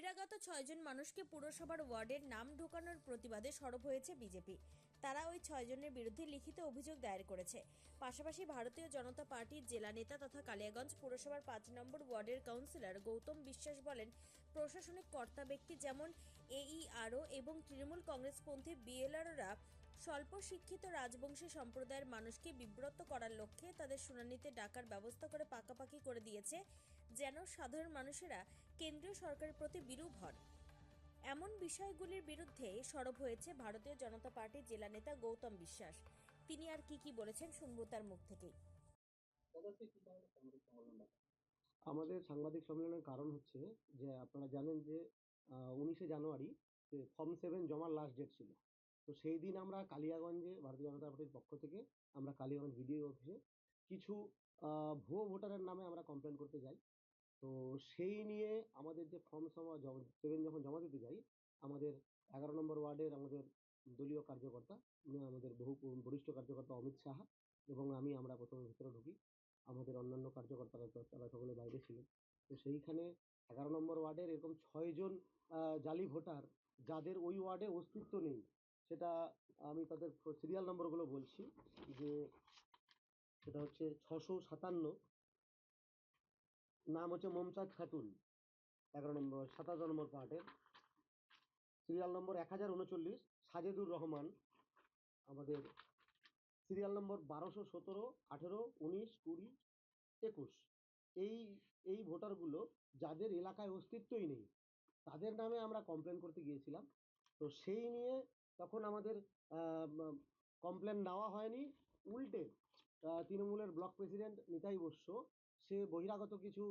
বহিরাগত ছয়জন মানুষকে পুরসভার ওয়ার্ডের নাম ঢোকানোর প্রতিবাদে সরব হয়েছে বিজেপি। তারা ওই ছয়জনের বিরুদ্ধে লিখিত অভিযোগ দায়ের করেছে। পাশাপাশি ভারতীয় জনতা পার্টির জেলা নেতা তথা কালিয়াগঞ্জ পুরসভার পাঁচ নম্বর ওয়ার্ডের কাউন্সিলর গৌতম বিশ্বাস বলেন, প্রশাসনিক কর্তা ব্যক্তি যেমন এইআরও এবং তৃণমূল কংগ্রেসপন্থী বিএলআররা স্বল্প শিক্ষিত রাজবংশী সম্প্রদায়ের মানুষকে বিব্রত করার লক্ষ্যে তাদের শুনানিতে ডাকার ব্যবস্থা করে পাকাপাকি করে দিয়েছে, যেন সাধারণ মানুষেরা কেন্দ্রীয় সরকারের প্রতি বিরূপ হন। এমন বিষয়গুলির বিরুদ্ধে সরব হয়েছে ভারতীয় জনতা পার্টির জেলা নেতা গৌতম বিশ্বাস। তিনি আর কি কি বলেছেন শুনব তার মুখ থেকেই। আমাদের সাংবাদিক সম্মেলনের কারণ হচ্ছে যে আপনারা জানেন যে উনিশে জানুয়ারি ফর্ম সেভেন জমার লাস্ট ডেট ছিল। তো সেই দিন আমরা কালিয়াগঞ্জে ভারতীয় জনতা পার্টির পক্ষ থেকে আমরা কালিয়াগঞ্জ বিডিও অফিসে কিছু ভুয়ো ভোটারের নামে আমরা কমপ্লেন করতে যাই। তো সেই নিয়ে আমাদের যে ফর্ম সেভেন যখন জমা দিতে যাই, আমাদের এগারো নম্বর ওয়ার্ডের আমাদের দলীয় কার্যকর্তা আমাদের বহু বরিষ্ঠ কার্যকর্তা অমিত সাহা এবং আমি আমরা প্রথমে ভিতরে ঢুকি। আমাদের অন্যান্য কার্যকর্তারা তারা সকলে বাইরে ছিলেন। তো সেইখানে এগারো নম্বর ওয়ার্ডের এরকম ছয়জন জালি ভোটার যাদের ওই ওয়ার্ডে অস্তিত্ব নেই, সেটা আমি তাদের সিরিয়াল নম্বরগুলো বলছি যে, সেটা হচ্ছে ছশো সাতান্ন নাম হচ্ছে মমতাজ খাতুন, এগারো নম্বর, সাতাশ নম্বর পার্টের সিরিয়াল নম্বর এক হাজার উনচল্লিশ, সাজেদুর রহমান, আমাদের সিরিয়াল নম্বর বারোশো সতেরো, আঠেরো, উনিশ, কুড়ি, একুশ। এই এই ভোটারগুলো যাদের এলাকায় অস্তিত্বই নেই, তাদের নামে আমরা কমপ্লেন করতে গিয়েছিলাম। তো সেই নিয়ে তখন আমাদের কমপ্লেন নেওয়া হয়নি। উল্টে তৃণমূলের ব্লক প্রেসিডেন্ট নিতাই বস্য সে বহিরাগত কিছু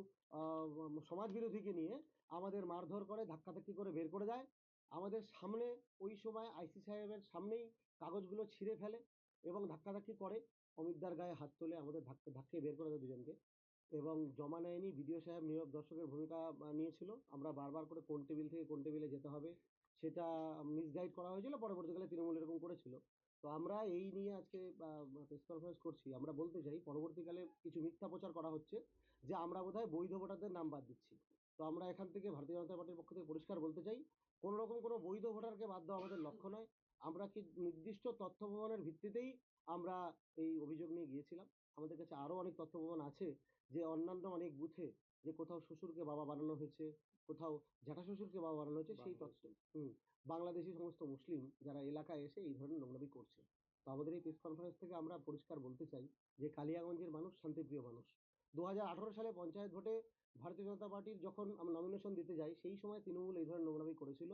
সমাজ বিরোধীকে নিয়ে আমাদের মারধর করে, ধাক্কাধাক্কি করে বের করে দেয়। আমাদের সামনে, ওই সময় আইসি সাহেবের সামনেই কাগজগুলো ছিঁড়ে ফেলে এবং ধাক্কাধাক্কি করে। অমিতদার গায়ে হাত তোলে আমাদের ধাক্কা, ধাক্কে বের করে দেয় দুজনকে এবং জমা নেয়নি। বিডিও সাহেব নীরব দর্শকের ভূমিকা নিয়েছিল। আমরা বারবার করে কোন টেবিল থেকে কোন টেবিলে যেতে হবে, সেটা মিসগাইড করা হয়েছিল। পরবর্তীকালে তৃণমূল এরকম করেছিল। তো আমরা এই নিয়ে আজকে প্রেস কনফারেন্স করছি। আমরা বলতে চাই, পরবর্তীকালে কিছু মিথ্যা প্রচার করা হচ্ছে, যে আমরা বোধহয় বৈধ ভোটারদের নাম বাদ দিচ্ছি। তো আমরা এখান থেকে ভারতীয় জনতা পার্টির পক্ষ থেকে পরিষ্কার বলতে চাই, কোনো রকম কোনো বৈধ ভোটারকে বাদ দেওয়া আমাদের লক্ষ্য নয়। আমরা কি নির্দিষ্ট তথ্য প্রমাণের ভিত্তিতেই আমরা এই অভিযোগ নিয়ে গিয়েছিলাম? আমাদের কাছে আরও অনেক তথ্য প্রমাণ আছে, যে অন্যান্য অনেক বুথে যে কোথাও শ্বশুরকে বাবা বানানো হয়েছে কোথাও জ্যাঠা শ্বশুরকে বাবা বানানো হয়েছে সেই তথ্য হুম বাংলাদেশি সমস্ত মুসলিম যারা এলাকায় এসে এই ধরনের নোংরামি করছে। তো আমাদের এই প্রেস কনফারেন্স থেকে আমরা পরিষ্কার বলতে চাই যে কালিয়াগঞ্জের মানুষ শান্তিপ্রিয় মানুষ। দু সালে পঞ্চায়েত ভোটে ভারতীয় জনতা পার্টির যখন আমরা নমিনেশন দিতে যাই সেই সময় তৃণমূল এই ধরনের নোংরামি করেছিল।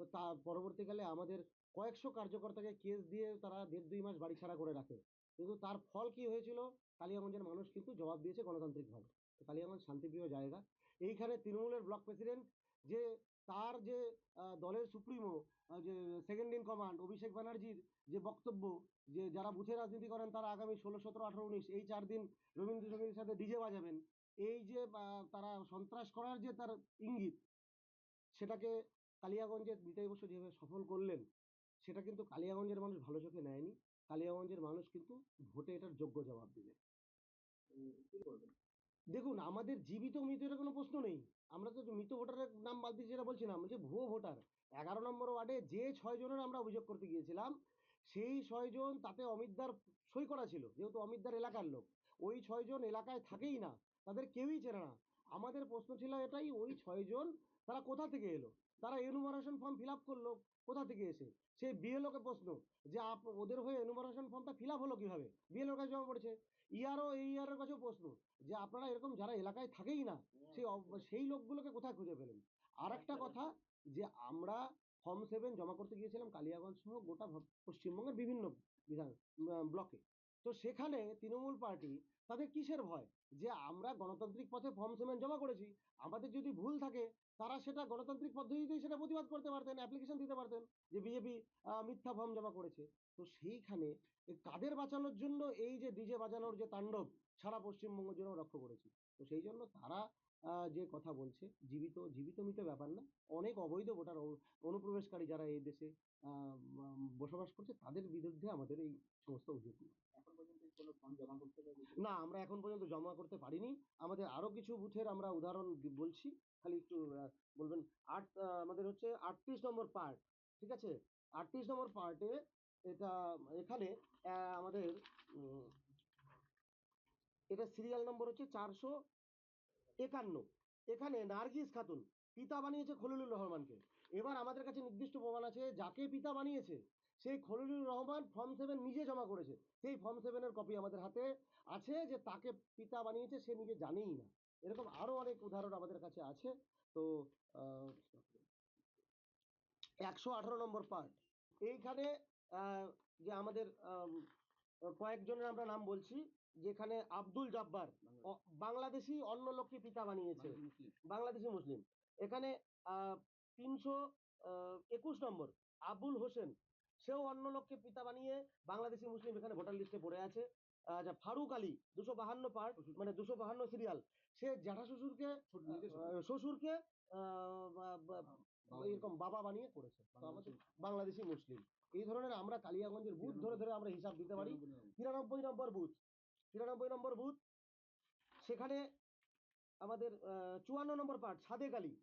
তো তা পরবর্তীকালে আমাদের কয়েকশো কার্যকর্তাকে কেস দিয়ে তারা দেড় দুই মাস বাড়ি ছাড়া করে রাখে। কিন্তু তার ফল কি হয়েছিল? কালিয়াগঞ্জের মানুষ কিন্তু জবাব দিয়েছে গণতান্ত্রিকভাবে তো কালিয়াগঞ্জ শান্তিপ্রিয় জায়গা। এইখানে তৃণমূলের ব্লক প্রেসিডেন্ট যে তার যে দলের সুপ্রিমো যে সেকেন্ড ইন কমান্ড অভিষেক ব্যানার্জির যে বক্তব্য যে যারা বুথে রাজনীতি করেন তারা আগামী ষোলো, সতেরো, আঠারো, উনিশ এই চার দিন রবীন্দ্র সঙ্গীতের সাথে ডিজে বাজাবেন। এই যে তারা সন্ত্রাস করার যে তার ইঙ্গিত, সেটাকে কালিয়াগঞ্জের বিতাই বসু যেভাবে সফল করলেন, সেটা কিন্তু কালিয়াগঞ্জের মানুষ ভালো চোখে নেয়নি। কালিয়াগঞ্জের মানুষ কিন্তু ভোটে এটার যোগ্য জবাব দেবে দেখুন, আমাদের জীবিত মৃত এটা কোনো প্রশ্ন নেই। আমরা তো মৃত ভোটারের নাম বাদ দিচ্ছি সেটা বলছি না বলছি ভুয়ো ভোটার। এগারো নম্বর ওয়ার্ডে যে ছয় জনের আমরা অভিযোগ করতে গিয়েছিলাম, সেই ছয়জন তাতে অমিতদার সই করা ছিল, যেহেতু অমিতদার এলাকার লোক। ওই ছয়জন এলাকায় থাকেই না, তাদের কেউই চেনে না। আমাদের প্রশ্ন ছিল এটাই, ওই ছয়জন তারা কোথা থেকে এলো? তারা এনুমারেশন ফর্ম ফিল আপ করল। কোথা থেকে এসে? সেই বিএলওকে প্রশ্ন যে আপ ওদের হয়ে এনুমারেশন ফর্মটা ফিল আপ হলো কীভাবে? বিএলওর কাছে জমা পড়েছে। ইআরও এই ইয়ারের কাছেও প্রশ্ন যে আপনারা এরকম যারা এলাকায় থাকেই না সেই সেই লোকগুলোকে কোথায় খুঁজে পেলেন? আর একটা কথা যে আমরা ফর্ম সেভেন জমা করতে গিয়েছিলাম কালিয়াগঞ্জ সহ গোটা পশ্চিমবঙ্গের বিভিন্ন বিধান ব্লকে। তো সেখানে তৃণমূল পার্টি তাদের কিসের ভয়? যে আমরা গণতান্ত্রিক পথে ফর্ম সেভেন জমা করেছি আমাদের যদি ভুল থাকে তারা সেটা গণতান্ত্রিক পদ্ধতিতেই সেটা প্রতিবাদ করতে পারতেন অ্যাপ্লিকেশন দিতে পারতেন যে বিজেপি মিথ্যা ফর্ম জমা করেছে। তো সেইখানে কাদের বাঁচানোর জন্য এই যে ডিজে বাজানোর যে তাণ্ডব সারা পশ্চিমবঙ্গ জন্য লক্ষ্য করেছি। তো সেই জন্য তারা যে কথা বলছে জীবিত জীবিত মৃত ব্যাপার না অনেক অবৈধ ভোটার অনুপ্রবেশকারী যারা এই দেশে আহ, বসবাস করছে তাদের বিরুদ্ধে আমাদের এই সমস্ত অভিযোগগুলো না আমরা এখন পর্যন্ত জমা করতে পারিনি। আমাদের আরও কিছু বুথের আমরা উদাহরণ বলছি। খালি একটু বলবেন আট আমাদের হচ্ছে আটত্রিশ নম্বর পার্ট ঠিক আছে? আটত্রিশ নম্বর পার্টে এটা, এখানে আমাদের এটা সিরিয়াল নম্বর হচ্ছে চারশো একান্ন। এখানে নার্গিস খাতুন, পিতা বানিয়েছে খলিলুর রহমানকে। এবার আমাদের কাছে নির্দিষ্ট প্রমাণ আছে যাকে পিতা বানিয়েছে, সেই খলিলুর রহমান ফর্ম সেভেন নিজে জমা করেছে। সেই ফর্ম সেভেনের কপি আমাদের হাতে আছে যে তাকে পিতা বানিয়েছে, সে নিজে জানেই না। এরকম আরও অনেক উদাহরণ আমাদের কাছে আছে। তো একশো আঠারো নম্বর পার্ট এইখানে যে আমাদের কয়েকজনের আমরা নাম বলছি যেখানে আব্দুল জব্বার বাংলাদেশি। অন্য লোককে পিতা বানিয়েছে। বাংলাদেশি মুসলিম। এখানে তিনশো একুশ নম্বর আবুল হোসেন সেও অন্য লোককে পিতা বানিয়ে বাংলাদেশি মুসলিম এখানে ভোটার লিস্টে পড়ে আছে। যা ফারুক আলী দুশো বাহান্ন পার্ট মানে দুশো বাহান্ন সিরিয়াল সে জ্যাঠা শ্বশুরকে শ্বশুরকে এরকম বাবা বানিয়ে করেছে। বাংলাদেশি- মুসলিম। এই ধরনের আমরা কালিয়াগঞ্জের বুথ ধরে ধরে আমরা হিসাব দিতে পারি। তিরানব্বই নম্বর বুথ তিরানব্বই নম্বর বুথ সেখানে আমাদের চুয়ান্ন নম্বর পার্ট সাদেক আলী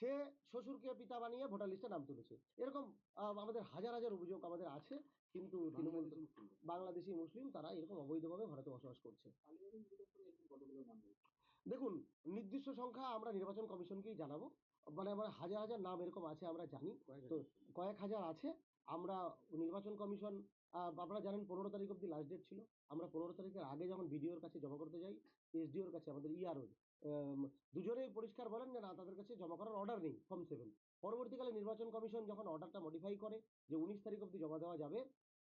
সে শ্বশুরকে পিতা বানিয়ে ভোটার লিস্টে নাম তুলেছে। এরকম আমাদের হাজার হাজার অভিযোগ আমাদের আছে। কিন্তু তৃণমূল বাংলাদেশি মুসলিম। তারা এরকম অবৈধভাবে ভারতে বসবাস করছে? দেখুন নির্দিষ্ট সংখ্যা আমরা নির্বাচন কমিশনকেই জানাব। মানে আমার হাজার হাজার নাম এরকম আছে আমরা জানি। তো কয়েক হাজার আছে। আমরা নির্বাচন কমিশন আপনারা জানেন পনেরো তারিখ অব্দি লাস্ট ডেট ছিল। আমরা পনেরো তারিখের আগে যখন বিডিওর কাছে জমা করতে যাই এসডিওর কাছে আমাদের ইআরও দুজনেই পরিষ্কার বলেন যে না তাদের কাছে জমা করার অর্ডার নেই ফর্ম সেভেন পরবর্তীকালে নির্বাচন কমিশন যখন অর্ডারটা মডিফাই করে যে উনিশ তারিখ অব্দি জমা দেওয়া যাবে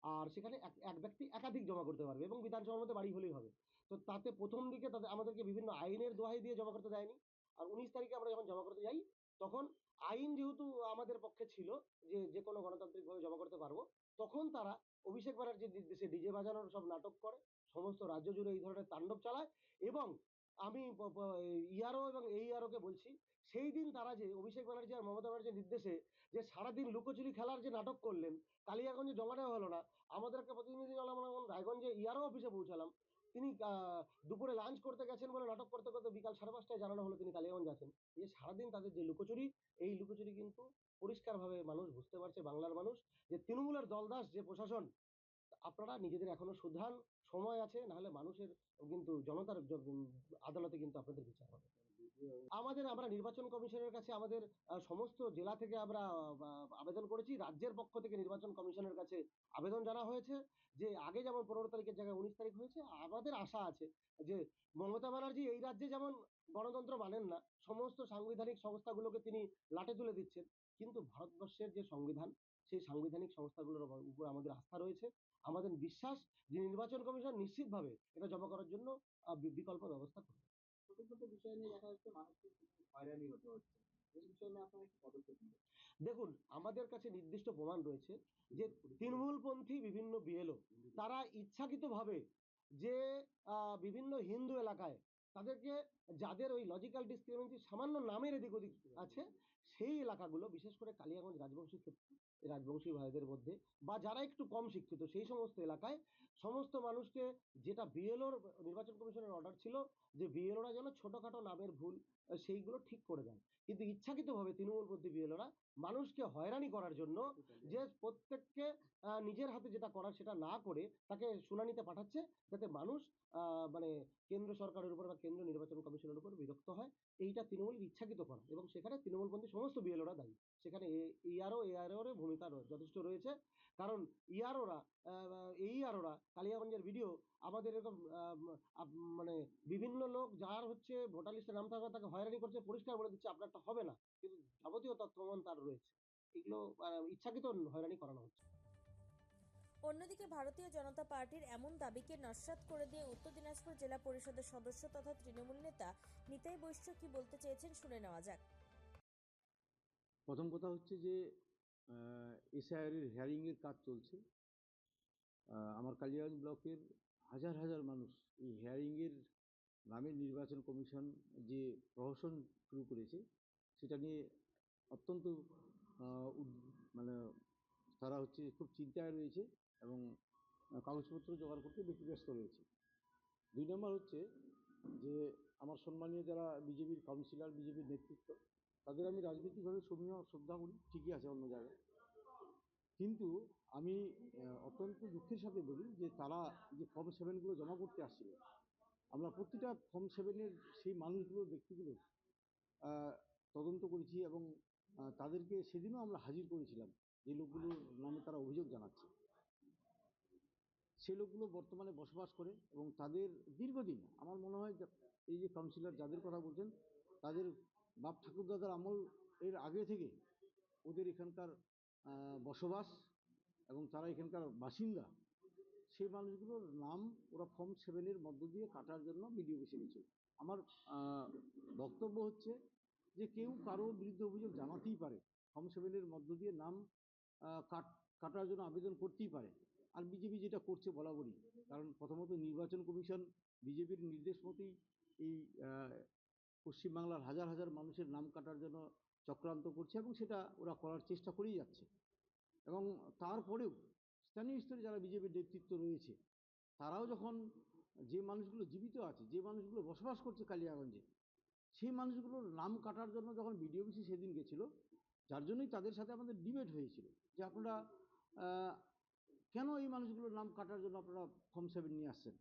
আর সেখানে এক ব্যক্তি একাধিক জমা করতে পারবে এবং বিধানসভার মধ্যে বাড়ি হলেই হবে। তো তাতে প্রথম দিকে তাদের, আমাদেরকে বিভিন্ন আইনের দোহাই দিয়ে জমা করতে দেয়নি। আর উনিশ তারিখে আমরা যখন জমা করতে যাই, তখন আইন যেহেতু আমাদের পক্ষে ছিল যে যে কোনো গণতান্ত্রিকভাবে জমা করতে পারব, তখন তারা অভিষেক ব্যানার্জির নির্দেশে ডিজে বাজানোর সব নাটক করে, সমস্ত রাজ্য জুড়ে এই ধরনের তাণ্ডব চালায় এবং আমি ইয়ারও এবং এই কে বলছি সেই দিন তারা যে, অভিষেক ব্যানার্জি আর মমতা ব্যানার্জির নির্দেশে যে, সারাদিন লুকোচুরি খেলার যে নাটক করলেন, কালিয়াগঞ্জে জমা দেওয়া হলো না। আমাদের একটা প্রতিনিধি দল আমরা রায়গঞ্জে ইয়ারও অফিসে পৌঁছালাম। তিনি দুপুরে লাঞ্চ করতে গেছেন বলে নাটক করতে করতে বিকাল সাড়ে পাঁচটায় জানানো হলো তিনি কালিয়াগঞ্জ আছেন। এই সারাদিন তাদের যে লুকোচুরি, এই লুকোচুরি কিন্তু পরিষ্কারভাবে মানুষ বুঝতে পারছে, বাংলার মানুষ, যে তৃণমূলের দলদাস, যে প্রশাসন, আপনারা নিজেদের এখনও শুধান, সময় আছে, নাহলে মানুষের কিন্তু জনতার আদালতে কিন্তু আপনাদের বিচার হবে। আমাদের আমরা নির্বাচন কমিশনের কাছে আমাদের সমস্ত জেলা থেকে আমরা আবেদন করেছি। রাজ্যের পক্ষ থেকে নির্বাচন কমিশনের কাছে আবেদন জানা হয়েছে যে, আগে যেমন পনেরো তারিখের জায়গায় উনিশ তারিখ হয়েছে, আমাদের আশা আছে যে, মমতা ব্যানার্জি এই রাজ্যে যেমন গণতন্ত্র মানেন না, সমস্ত সাংবিধানিক সংস্থাগুলোকে তিনি লাটে তুলে দিচ্ছেন। কিন্তু ভারতবর্ষের যে সংবিধান, সেই সাংবিধানিক সংস্থাগুলোর উপর- আমাদের আস্থা রয়েছে। আমাদের বিশ্বাস যে, নির্বাচন কমিশন নিশ্চিতভাবে এটা জমা করার জন্য বিকল্প ব্যবস্থা করবে। দেখুন, আমাদের কাছে নির্দিষ্ট প্রমাণ রয়েছে যে তৃণমূলপন্থী বিভিন্ন বিএলও, তারা ইচ্ছাকৃতভাবে যে বিভিন্ন হিন্দু এলাকায় তাদেরকে যাদের ওই লজিক্যাল ডিসক্রিমিনেন্সি সামান্য নামের এদিক ওদিক আছে, সেই এলাকাগুলো, বিশেষ করে কালিয়াগঞ্জ রাজবংশী রাজবংশী ভাইদের মধ্যে, বা যারা একটু কম শিক্ষিত, সেই সমস্ত এলাকায় সমস্ত মানুষকে যেটা বিএলওর নির্বাচন কমিশনের অর্ডার ছিল যে বিএলওরা যেন ছোটখাটো নামের ভুল আহ, সেইগুলো ঠিক করে দেন। কিন্তু ইচ্ছাকৃতভাবে তৃণমূলপন্থী বিএলওরা মানুষকে হয়রানি করার জন্য যে প্রত্যেককে নিজের হাতে যেটা করার সেটা না করে তাকে শুনানিতে পাঠাচ্ছে যাতে মানুষ মানে কেন্দ্র সরকারের উপর বা কেন্দ্র নির্বাচন কমিশনের উপর বিরক্ত হয়। এইটা তৃণমূলের ইচ্ছাকৃত করা এবং সেখানে তৃণমূলপন্থী সমস্ত বিএলওরা দায়ী। সেখানে ইআরও এআরওর ভূমিকা যথেষ্ট রয়েছে। কারণ ইআরওরা এই আরোরা কালিয়াগঞ্জের ভিডিও আমাদের এরকম মানে বিভিন্ন লোক যার হচ্ছে ভোটার লিস্টে নাম থাকা তাকে হয়রানি করছে পরিষ্কার বলে দিচ্ছে আপনারটা হবে না। কিন্তু যাবতীয় তথ্য প্রমাণ তার রয়েছে। এগুলো ইচ্ছাকৃত হয়রানি করানো হচ্ছে। অন্যদিকে ভারতীয় জনতা পার্টির এমন দাবিকে নস্যাৎ করে দিয়ে উত্তর দিনাজপুর জেলা পরিষদের সদস্য তথা তৃণমূল নেতা নিতাই বৈশ্য কি বলতে চেয়েছেন শুনে নেওয়া যাক। প্রথম কথা হচ্ছে যে এসআইআরের হিয়ারিংয়ের কাজ চলছে। আমার কালিয়াগঞ্জ ব্লকের হাজার হাজার মানুষ এই হিয়ারিংয়ের নামে নির্বাচন কমিশন যে প্রহসন শুরু করেছে, সেটা নিয়ে অত্যন্ত মানে তারা হচ্ছে খুব চিন্তায় রয়েছে এবং কাগজপত্র জোগাড় করতে বেশি ব্যস্ত রয়েছে। দুই নম্বর হচ্ছে যে আমার সম্মানীয় যারা বিজেপির কাউন্সিলর বিজেপির নেতৃত্ব, তাদের আমি রাজনৈতিকভাবে সমীহ শ্রদ্ধা করি, ঠিকই আছে অন্য জায়গায়। কিন্তু আমি অত্যন্ত দুঃখের সাথে বলি যে তারা যে ফর্ম সেভেনগুলো জমা করতে আসছিল, আমরা প্রতিটা ফর্ম সেভেনের সেই মানুষগুলো ব্যক্তিগুলো তদন্ত করেছি এবং তাদেরকে সেদিনও আমরা হাজির করেছিলাম, যে লোকগুলোর নামে তারা অভিযোগ জানাচ্ছে। সেই লোকগুলো বর্তমানে বসবাস করে এবং তাদের দীর্ঘদিন, আমার মনে হয় যে এই যে কাউন্সিলর যাদের কথা বলছেন, তাদের বাপ ঠাকুরদাদার আমল এর আগে থেকে ওদের এখানকার বসবাস এবং তারা এখানকার বাসিন্দা, সেই মানুষগুলোর নাম ওরা ফর্ম সেভেনের মধ্য দিয়ে কাটার জন্য বিডিও অফিসে গেছিল আমার বক্তব্য হচ্ছে যে কেউ কারও বিরুদ্ধে অভিযোগ জানাতেই পারে ফর্ম সেভেনের মধ্য দিয়ে নাম কাট, কাটার জন্য আবেদন করতেই পারে। আর বিজেপি যেটা করছে বরাবরই, কারণ প্রথমত নির্বাচন কমিশন, বিজেপির নির্দেশ মতোই এই পশ্চিমবাংলার হাজার হাজার মানুষের নাম কাটার জন্য চক্রান্ত করছে এবং সেটা ওরা করার চেষ্টা করেই যাচ্ছে। এবং তারপরেও স্থানীয় স্তরে যারা বিজেপির নেতৃত্ব রয়েছে, তারাও যখন যে মানুষগুলো জীবিত আছে, যে মানুষগুলো বসবাস করছে কালিয়াগঞ্জে, সেই মানুষগুলোর নাম কাটার জন্য যখন বিডিও অফিসে সেদিন গেছিল, যার জন্যই তাদের সাথে আমাদের ডিবেট হয়েছিল যে আপনারা কেন এই মানুষগুলোর নাম কাটার জন্য আপনারা ফর্ম সেভেন নিয়ে আসছেন?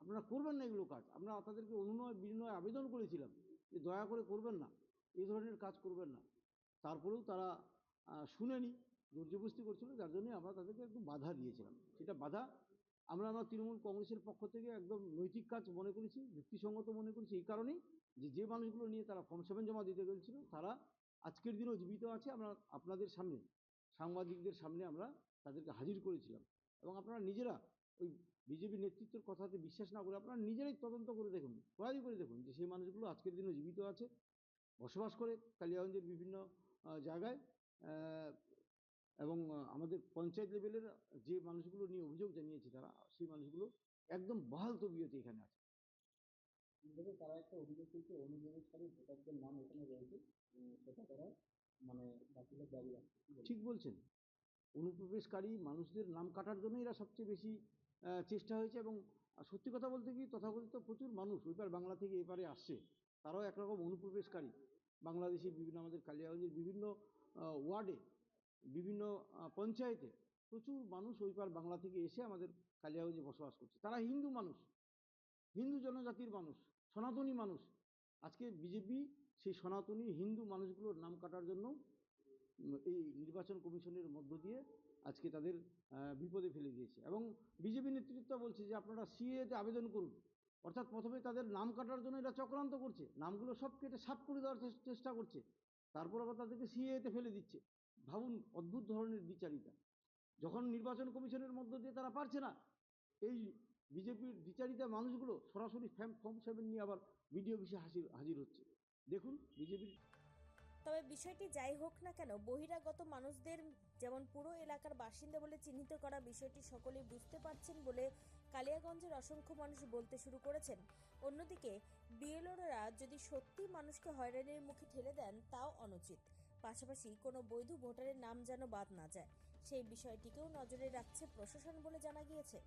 আপনারা করবেন না এগুলো কাজ। আমরা তাদেরকে অনুনয় বিনয় আবেদন করেছিলাম যে দয়া করে করবেন না। এই ধরনের কাজ করবেন না। তারপরেও তারা শুনেনি জোরজবস্তি করছিল, যার জন্যই আমরা তাদেরকে একদম বাধা দিয়েছিলাম। সেটা বাধা, আমরা আমরা তৃণমূল কংগ্রেসের পক্ষ থেকে একদম নৈতিক কাজ মনে করেছি, যুক্তিসঙ্গত মনে করেছি, এই কারণেই যে যে মানুষগুলো নিয়ে তারা ফর্ম সেভেন জমা দিতে গেছিল, তারা আজকের দিনেও জীবিত আছে, আমরা, আপনাদের সামনে, সাংবাদিকদের সামনে আমরা তাদেরকে হাজির করেছিলাম। এবং আপনারা নিজেরা ওই বিজেপি নেতৃত্বের কথাতে বিশ্বাস না করে আপনারা নিজেরাই তদন্ত করে দেখুন কোয়ারি করে দেখুন যে, সেই মানুষগুলো আজকের দিনেও জীবিত আছে বসবাস করে কালিয়াগঞ্জের বিভিন্ন জায়গায় এবং আমাদের পঞ্চায়েত লেভেলের যে মানুষগুলো নিয়ে অভিযোগ জানিয়েছে তারা সেই মানুষগুলো একদম বহাল তবিয়তে এখানে আছে। তারা একটা অভিযোগ করছে অনুপ্রবেশকারী ভোটারদের নাম এখানে রয়েছে সেটা তারা মানে বাতিলের দাবি রাখছে। ঠিক বলছেন। অনুপ্রবেশকারী মানুষদের নাম কাটার জন্যই এরা সবচেয়ে বেশি আহ, চেষ্টা হয়েছে এবং সত্যি কথা বলতে কি তথাকথিত প্রচুর মানুষ ওইপার বাংলা থেকে এপারে আসছে। তারাও একরকম অনুপ্রবেশকারী। বাংলাদেশি বিভিন্ন, আমাদের কালিয়াগঞ্জের বিভিন্ন ওয়ার্ডে, বিভিন্ন পঞ্চায়েতে প্রচুর মানুষ ওইপার বাংলা থেকে এসে আমাদের কালিয়াগঞ্জে বসবাস করছে। তারা হিন্দু মানুষ, হিন্দু জনজাতির মানুষ, সনাতনী মানুষ। আজকে বিজেপি সেই সনাতনী হিন্দু মানুষগুলোর নাম কাটার জন্য এই নির্বাচন কমিশনের মধ্য দিয়ে আজকে তাদের বিপদে ফেলে দিয়েছে। এবং বিজেপি নেতৃত্ব বলছে যে আপনারা সিএতে আবেদন করুন। অর্থাৎ প্রথমে তাদের নাম কাটার জন্য এরা চক্রান্ত করছে। নামগুলো সব কেটে সাফ করে দেওয়ার চেষ্টা করছে। তারপর আবার তাদেরকে সিএতে ফেলে দিচ্ছে। ভাবুন অদ্ভুত ধরনের বিচারিতা যখন নির্বাচন কমিশনের মধ্য দিয়ে তারা পারছে না, এই বিজেপির বিচারিতা মানুষগুলো সরাসরি ফ্যাম ফর্ম সেভেন নিয়ে আবার বিডিও অফিসে হাজির হাজির হচ্ছে। দেখুন বিজেপির তবে বিষয়টি যাই হোক না কেন, বহিরাগত মানুষদের যেমন পুরো এলাকার বাসিন্দা বলে চিহ্নিত করা বিষয়টি সকলেই বুঝতে পারছেন বলে কালিয়াগঞ্জের অসংখ্য মানুষ বলতে শুরু করেছেন। অন্যদিকে, বিএলওরা যদি সত্যি মানুষকে হয়রানির মুখে ঠেলে দেন, তাও অনুচিত। পাশাপাশি কোনো বৈধ ভোটারের নাম যেন বাদ না যায়। সেই বিষয়টিকেও নজরে রাখছে প্রশাসন বলে জানা গিয়েছে।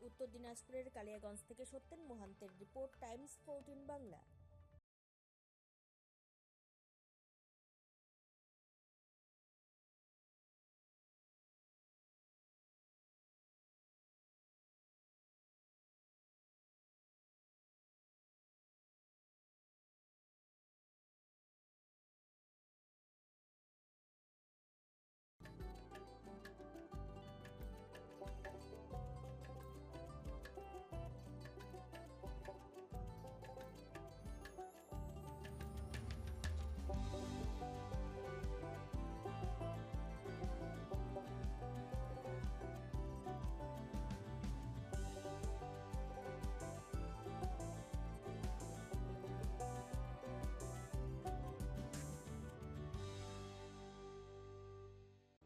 উত্তর দিনাজপুরের কালিয়াগঞ্জ থেকে সত্যেন মোহান্তের রিপোর্ট, টাইমস, ফোরটিন বাংলা।